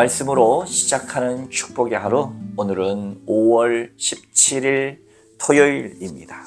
말씀으로 시작하는 축복의 하루 오늘은 5월 17일 토요일입니다.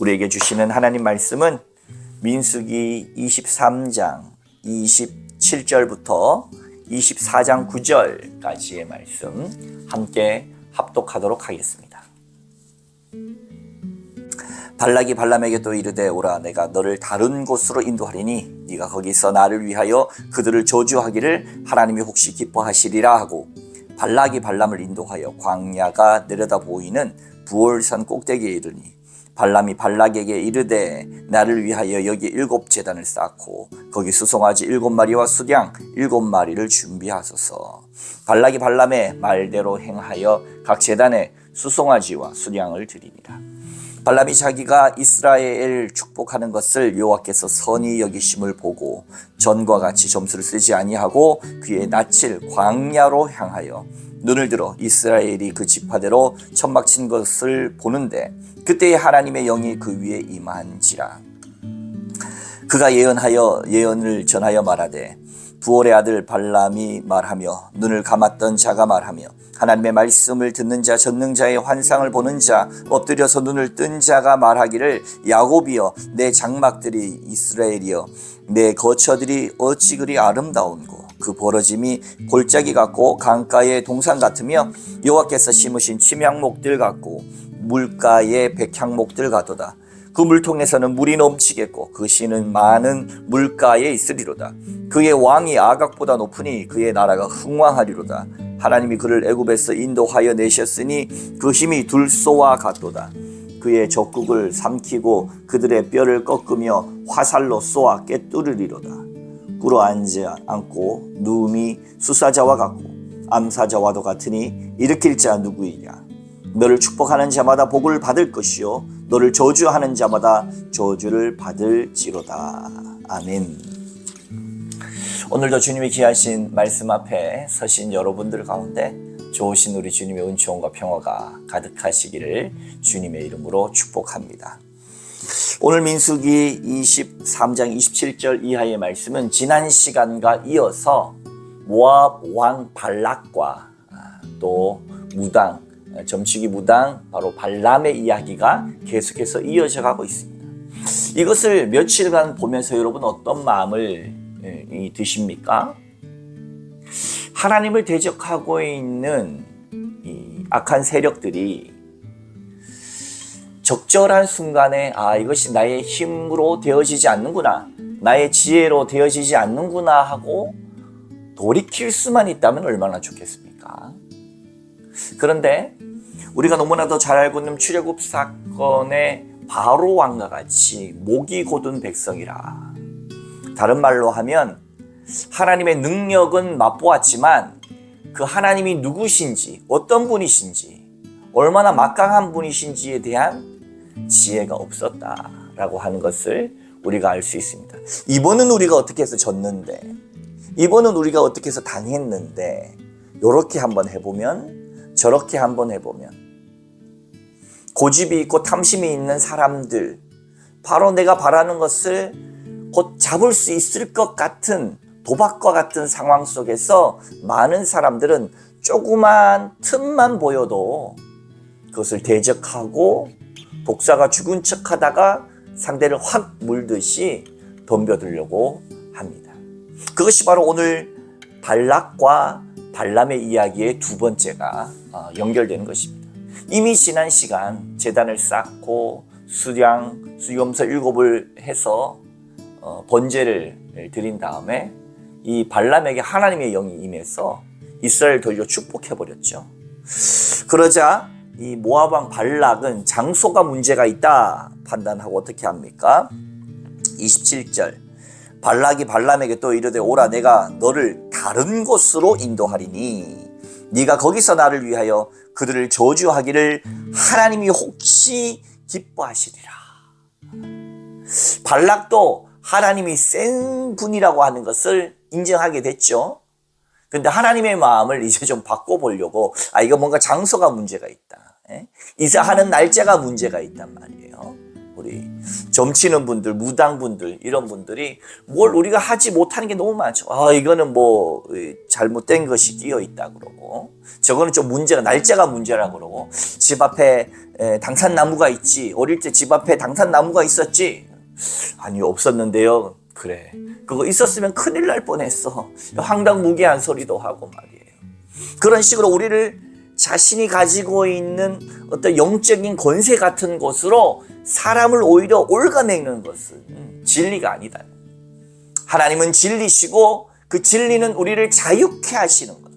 우리에게 주시는 하나님 말씀은 민수기 23장 27절부터 24장 9절까지의 말씀 함께 합독하도록 하겠습니다. 발락이 발람에게 또 이르되 오라 내가 너를 다른 곳으로 인도하리니 네가 거기서 나를 위하여 그들을 저주하기를 하나님이 혹시 기뻐하시리라 하고 발락이 발람을 인도하여 광야가 내려다 보이는 부월산 꼭대기에 이르니 발람이 발락에게 이르되 나를 위하여 여기 일곱 재단을 쌓고 거기 수송아지 일곱 마리와 수량 일곱 마리를 준비하소서. 발락이 발람의 말대로 행하여 각 재단에 수송아지와 수량을 드리니라 발람이 자기가 이스라엘을 축복하는 것을 여호와께서 선히 여기심을 보고 전과 같이 점수를 쓰지 아니하고 그의 낯을 광야로 향하여 눈을 들어 이스라엘이 그 지파대로 천막 친 것을 보는데 그때에 하나님의 영이 그 위에 임한지라. 그가 예언하여 예언을 전하여 말하되 부올의 아들 발람이 말하며 눈을 감았던 자가 말하며 하나님의 말씀을 듣는 자 전능자의 환상을 보는 자 엎드려서 눈을 뜬 자가 말하기를 야곱이여 내 장막들이 이스라엘이여 내 거처들이 어찌 그리 아름다운고? 그 벌어짐이 골짜기 같고 강가의 동산 같으며 여호와께서 심으신 침향목들 같고 물가의 백향목들 같도다 그 물통에서는 물이 넘치겠고 그 씨는 많은 물가에 있으리로다. 그의 왕이 아각보다 높으니 그의 나라가 흥왕하리로다. 하나님이 그를 애굽에서 인도하여 내셨으니 그 힘이 둘소와 같도다. 그의 적국을 삼키고 그들의 뼈를 꺾으며 화살로 쏘아 깨뚫으리로다. 꿇어 앉아 앉고 누움이 수사자와 같고 암사자와도 같으니 일으킬 자 누구이냐? 너를 축복하는 자마다 복을 받을 것이요 너를 저주하는 자마다 저주를 받을지로다. 아멘. 오늘도 주님이 귀하신 말씀 앞에 서신 여러분들 가운데 좋으신 우리 주님의 은총과 평화가 가득하시기를 주님의 이름으로 축복합니다. 오늘 민수기 23장 27절 이하의 말씀은 지난 시간과 이어서 모압 왕 발락과 또 무당 점치기 무당 바로 발람의 이야기가 계속해서 이어져 가고 있습니다. 이것을 며칠간 보면서 여러분 어떤 마음을 예, 드십니까? 하나님을 대적하고 있는 악한 세력들이 적절한 순간에 아 이것이 나의 힘으로 되어지지 않는구나 나의 지혜로 되어지지 않는구나 하고 돌이킬 수만 있다면 얼마나 좋겠습니까? 그런데 우리가 너무나도 잘 알고 있는 출애굽 사건의 바로 왕과 같이 목이 곧은 백성이라. 다른 말로 하면 하나님의 능력은 맛보았지만 그 하나님이 누구신지 어떤 분이신지 얼마나 막강한 분이신지에 대한 지혜가 없었다라고 하는 것을 우리가 알 수 있습니다. 이번은 우리가 어떻게 해서 졌는데 이번은 우리가 어떻게 해서 당했는데 이렇게 한번 해보면 저렇게 한번 해보면 고집이 있고 탐심이 있는 사람들, 바로 내가 바라는 것을 곧 잡을 수 있을 것 같은 도박과 같은 상황 속에서 많은 사람들은 조그만 틈만 보여도 그것을 대적하고 독사가 죽은 척 하다가 상대를 확 물듯이 덤벼들려고 합니다. 그것이 바로 오늘 발락과 발람의 이야기의 두 번째가 어, 연결되는 것입니다. 이미 지난 시간 재단을 쌓고 수량 수염서 일곱을 해서 어, 번제를 드린 다음에 이 발람에게 하나님의 영이 임해서 이스라엘 돌려 축복해 버렸죠. 그러자 이 모압 왕 발락은 장소가 문제가 있다 판단하고 어떻게 합니까? 27절 발락이 발람에게 또 이르되 오라 내가 너를 다른 곳으로 인도하리니 네가 거기서 나를 위하여 그들을 저주하기를 하나님이 혹시 기뻐하시리라. 발락도 하나님이 센 분이라고 하는 것을 인정하게 됐죠. 근데 하나님의 마음을 이제 좀 바꿔보려고, 아, 이거 뭔가 장소가 문제가 있다. 예? 이사하는 날짜가 문제가 있단 말이에요. 우리 점치는 분들, 무당 분들 이런 분들이 뭘 우리가 하지 못하는 게 너무 많죠. 아 이거는 뭐 이, 잘못된 것이 끼어 있다 그러고 저거는 좀 문제가 날짜가 문제라 그러고 집 앞에 에, 당산나무가 있지 어릴 때 집 앞에 당산나무가 있었지 아니 없었는데요. 그래 그거 있었으면 큰일 날 뻔했어. 황당무계한 소리도 하고 말이에요. 그런 식으로 우리를 자신이 가지고 있는 어떤 영적인 권세 같은 것으로 사람을 오히려 올가매는 것은 진리가 아니다. 하나님은 진리시고 그 진리는 우리를 자유케 하시는 것.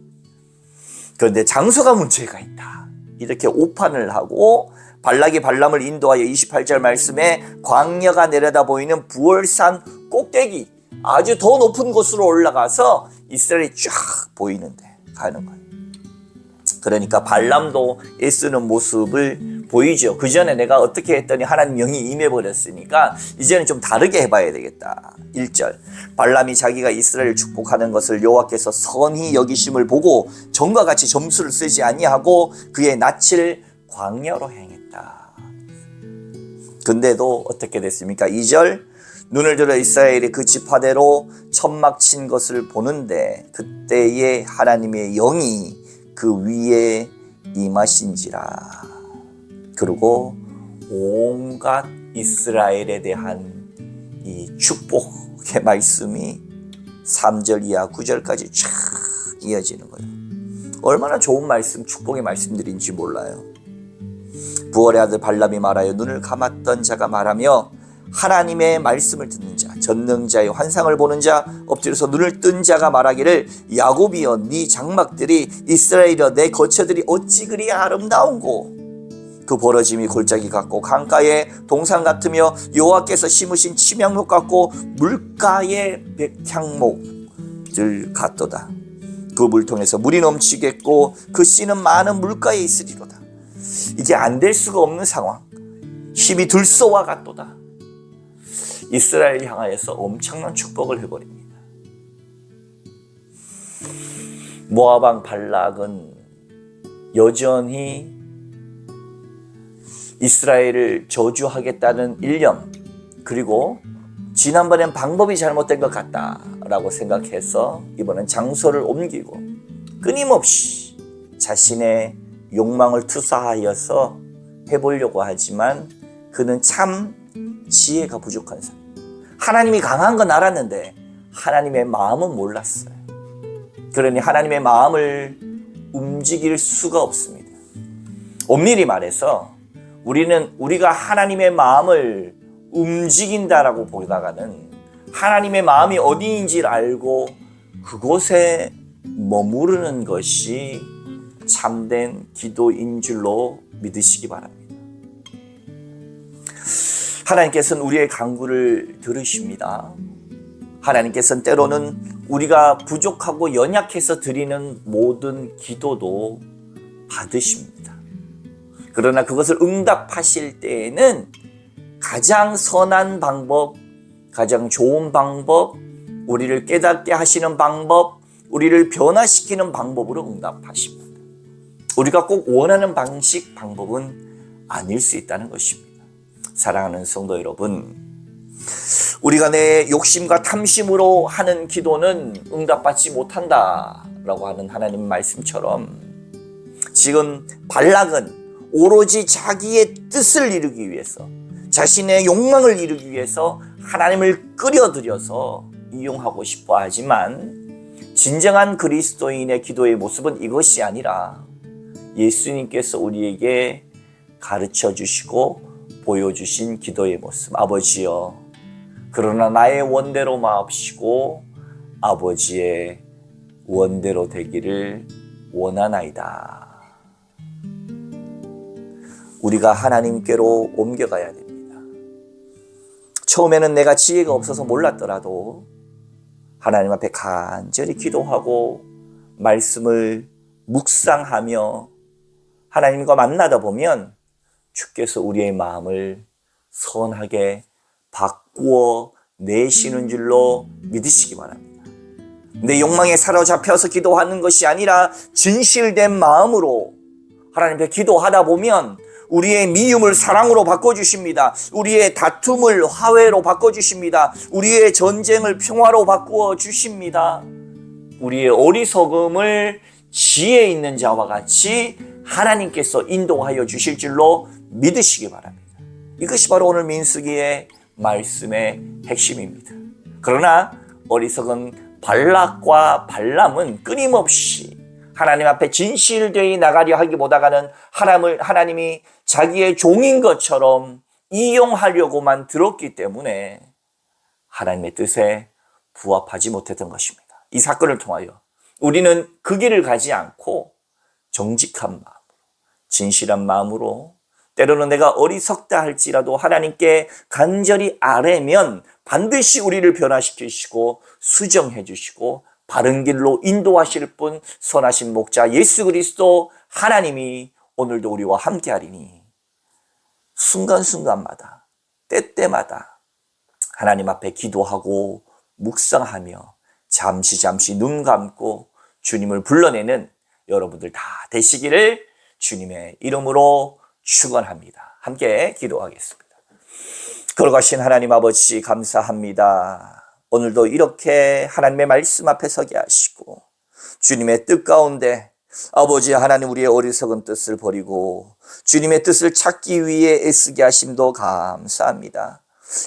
그런데 장소가 문제가 있다. 이렇게 오판을 하고 발락이 발람을 인도하여 28절 말씀에 광야가 내려다 보이는 부월산 꼭대기 아주 더 높은 곳으로 올라가서 이스라엘이 쫙 보이는데 가는 거예요. 그러니까 발람도 애쓰는 모습을 보이죠. 그 전에 내가 어떻게 했더니 하나님 영이 임해버렸으니까 이제는 좀 다르게 해봐야 되겠다. 1절 발람이 자기가 이스라엘을 축복하는 것을 여호와께서 선히 여기심을 보고 전과 같이 점수를 쓰지 아니하고 그의 낯을 광야로 행했다. 근데도 어떻게 됐습니까? 2절 눈을 들어 이스라엘이 그 지파대로 천막 친 것을 보는데 그때에 하나님의 영이 그 위에 임하신지라. 그리고 온갖 이스라엘에 대한 이 축복의 말씀이 3절 이하 9절까지 쫙 이어지는 거예요. 얼마나 좋은 말씀, 축복의 말씀들인지 몰라요. 부월의 아들 발람이 말하여 눈을 감았던 자가 말하며 하나님의 말씀을 듣는 자, 전능자의 환상을 보는 자, 엎드려서 눈을 뜬 자가 말하기를 야곱이여 네 장막들이 이스라엘이여 내 거처들이 어찌 그리 아름다운고? 그 벌어짐이 골짜기 같고 강가의 동산 같으며 여호와께서 심으신 침향목 같고 물가의 백향목들 같도다. 그 물통에서 물이 넘치겠고 그 씨는 많은 물가에 있으리로다. 이게 안 될 수가 없는 상황. 힘이 들소와 같도다 이스라엘 향하여서 엄청난 축복을 해버립니다. 모아방 발락은 여전히 이스라엘을 저주하겠다는 일념 그리고 지난번엔 방법이 잘못된 것 같다라고 생각해서 이번엔 장소를 옮기고 끊임없이 자신의 욕망을 투사하여서 해보려고 하지만 그는 참 지혜가 부족한 사람. 하나님이 강한 건 알았는데 하나님의 마음은 몰랐어요. 그러니 하나님의 마음을 움직일 수가 없습니다. 엄밀히 말해서 우리는 우리가 하나님의 마음을 움직인다라고 보다가는 하나님의 마음이 어디인지를 알고 그곳에 머무르는 것이 참된 기도인 줄로 믿으시기 바랍니다. 하나님께서는 우리의 간구를 들으십니다. 하나님께서는 때로는 우리가 부족하고 연약해서 드리는 모든 기도도 받으십니다. 그러나 그것을 응답하실 때에는 가장 선한 방법, 가장 좋은 방법, 우리를 깨닫게 하시는 방법, 우리를 변화시키는 방법으로 응답하십니다. 우리가 꼭 원하는 방식, 방법은 아닐 수 있다는 것입니다. 사랑하는 성도 여러분, 우리가 내 욕심과 탐심으로 하는 기도는 응답받지 못한다라고 하는 하나님 말씀처럼 지금 발락은 오로지 자기의 뜻을 이루기 위해서 자신의 욕망을 이루기 위해서 하나님을 끌어들여서 이용하고 싶어 하지만 진정한 그리스도인의 기도의 모습은 이것이 아니라 예수님께서 우리에게 가르쳐 주시고 보여주신 기도의 모습. 아버지여, 그러나 나의 원대로 마옵시고 아버지의 원대로 되기를 원하나이다. 우리가 하나님께로 옮겨가야 됩니다. 처음에는 내가 지혜가 없어서 몰랐더라도 하나님 앞에 간절히 기도하고 말씀을 묵상하며 하나님과 만나다 보면 주께서 우리의 마음을 선하게 바꾸어 내시는 줄로 믿으시기 바랍니다. 내 욕망에 사로잡혀서 기도하는 것이 아니라 진실된 마음으로 하나님 앞에 기도하다 보면 우리의 미움을 사랑으로 바꿔주십니다. 우리의 다툼을 화해로 바꿔주십니다. 우리의 전쟁을 평화로 바꾸어 주십니다. 우리의 어리석음을 지혜 있는 자와 같이 하나님께서 인도하여 주실 줄로 믿으시기 바랍니다. 이것이 바로 오늘 민수기의 말씀의 핵심입니다. 그러나 어리석은 발락과 발람은 끊임없이 하나님 앞에 진실되이 나가려 하기보다는 하나님을 하나님이 자기의 종인 것처럼 이용하려고만 들었기 때문에 하나님의 뜻에 부합하지 못했던 것입니다. 이 사건을 통하여 우리는 그 길을 가지 않고 정직한 마음으로, 진실한 마음으로 때로는 내가 어리석다 할지라도 하나님께 간절히 아뢰면 반드시 우리를 변화시키시고 수정해 주시고 바른 길로 인도하실 분 선하신 목자 예수 그리스도 하나님이 오늘도 우리와 함께 하리니 순간순간마다 때때마다 하나님 앞에 기도하고 묵상하며 잠시 잠시 눈 감고 주님을 불러내는 여러분들 다 되시기를 주님의 이름으로 축원합니다. 함께 기도하겠습니다. 걸어가신 하나님 아버지 감사합니다. 오늘도 이렇게 하나님의 말씀 앞에 서게 하시고 주님의 뜻 가운데 아버지 하나님 우리의 어리석은 뜻을 버리고 주님의 뜻을 찾기 위해 애쓰게 하심도 감사합니다.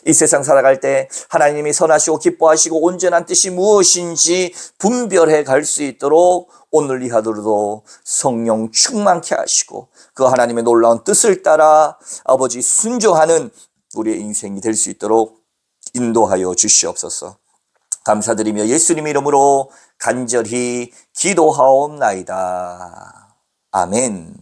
이 세상 살아갈 때 하나님이 선하시고 기뻐하시고 온전한 뜻이 무엇인지 분별해 갈 수 있도록 오늘 이 하루도 성령 충만케 하시고 그 하나님의 놀라운 뜻을 따라 아버지 순종하는 우리의 인생이 될 수 있도록 인도하여 주시옵소서. 감사드리며 예수님 이름으로 간절히 기도하옵나이다. 아멘.